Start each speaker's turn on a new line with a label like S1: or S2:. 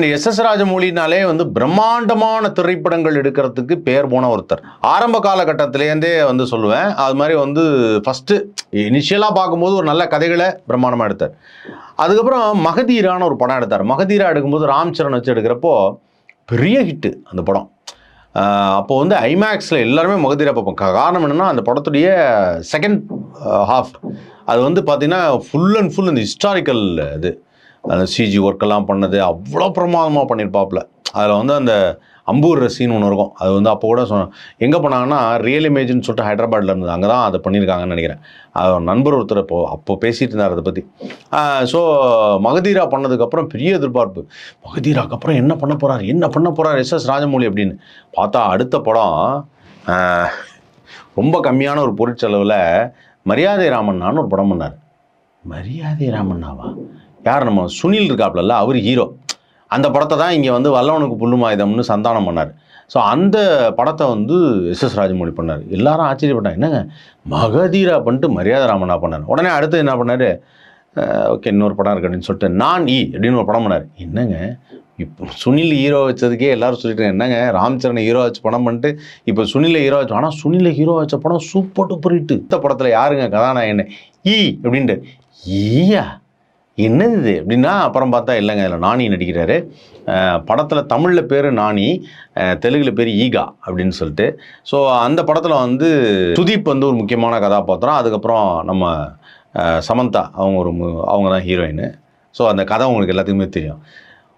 S1: இந்த S S ராஜமௌலினாலே வந்து பிரம்மாண்டமான திரைப்படங்கள் எடுக்கிறதுக்கு பேர் போன ஒருத்தர். ஆரம்ப காலகட்டத்திலேருந்தே வந்து சொல்லுவேன். அது மாதிரி வந்து ஃபஸ்ட்டு இனிஷியலாக பார்க்கும்போது ஒரு நல்ல கதைகளை பிரம்மாண்டமாக எடுத்தார். அதுக்கப்புறம் மகதீரான ஒரு படம் எடுத்தார். மகதீரா எடுக்கும்போது ராம் சரண் வச்சு எடுக்கிறப்போ பெரிய ஹிட்டு அந்த படம். அப்போது வந்து ஐமேக்ஸில் எல்லாருமே மகதீரா பார்ப்போம். காரணம் என்னென்னா அந்த படத்துடைய செகண்ட் ஹாஃப் அது வந்து பார்த்திங்கன்னா ஃபுல் அண்ட் ஃபுல் அந்த ஹிஸ்டாரிக்கல் இது. அந்த சிஜி ஒர்க்கெல்லாம் பண்ணது அவ்வளோ பிரமாதமாக பண்ணியிருப்பாப்புல அதில் வந்து அந்த அம்பூர் சீன் ஒன்று இருக்கும். அது வந்து அப்போ கூட சொன்னேன் எங்கே பண்ணாங்கன்னா ரியல் இமேஜ்னு சொல்லிட்டு ஹைதராபாத்தில் இருந்தது. அங்கே தான் அதை பண்ணியிருக்காங்கன்னு நினைக்கிறேன். அது நண்பர் ஒருத்தர் இப்போ அப்போ பேசிகிட்டு இருந்தார் அதை பற்றி ஸோ மகதீரா பண்ணதுக்கப்புறம் பெரிய எதிர்பார்ப்பு. மகதீராக்கு அப்புறம் என்ன பண்ண போகிறார் என்ன பண்ண போகிறார் எஸ் எஸ் ராஜமௌலி அப்படின்னு. பார்த்தா அடுத்த படம் ரொம்ப கம்மியான ஒரு பொருட்செலவில் மரியாதை ராமண்ணான்னு ஒரு படம் பண்ணார். மரியாதை ராமண்ணாவா யார் நம்ம சுனில் இருக்காப்புலல்ல அவர் ஹீரோ அந்த படத்தை தான் இங்கே வந்து வல்லவனுக்கு புல்லுமாயுதம்னு சந்தானம் பண்ணார். ஸோ அந்த படத்தை வந்து எஸ் எஸ் ராஜமௌழி பண்ணார். எல்லாரும் ஆச்சரியப்பட்டாங்க. என்னங்க? மகதீரா பண்ணிட்டு மரியாதை ராமனா பண்ணார். உடனே அடுத்து என்ன பண்ணார்? ஓகே இன்னொரு படம் இருக்கு அப்படின்னு சொல்லிட்டு நான் ஈ அப்படின்னு ஒரு படம் பண்ணார். என்னங்க? இப்போ சுனில் ஹீரோ வச்சதுக்கே எல்லாரும் சொல்லிட்டு என்னங்க? ராம்சரணை ஹீரோ வச்சு படம் பண்ணிட்டு இப்போ சுனிலை ஹீரோ வச்சு ஆனால் சுனிலை ஹீரோ வச்ச படம் சூப்பர் டூப்பர் ஹிட்டு இந்த படத்தில் யாருங்க கதாநாயகன்? ஈ அப்படின்ட்டு. ஈயா! என்னது? இது அப்படின்னா அப்புறம் பார்த்தா இல்லைங்க இதில் நானி நடிக்கிறாரு. படத்தில் தமிழில் பேர் நானி தெலுங்கில் பேர் ஈகா அப்படின்னு சொல்லிட்டு. ஸோ அந்த படத்தில் வந்து சுதீப் வந்து ஒரு முக்கியமான கதாபாத்திரம். அதுக்கப்புறம் நம்ம சமந்தா அவங்க ஒரு அவங்க தான் ஹீரோயின் ஸோ அந்த கதை உங்களுக்கு எல்லாத்துக்குமே தெரியும்.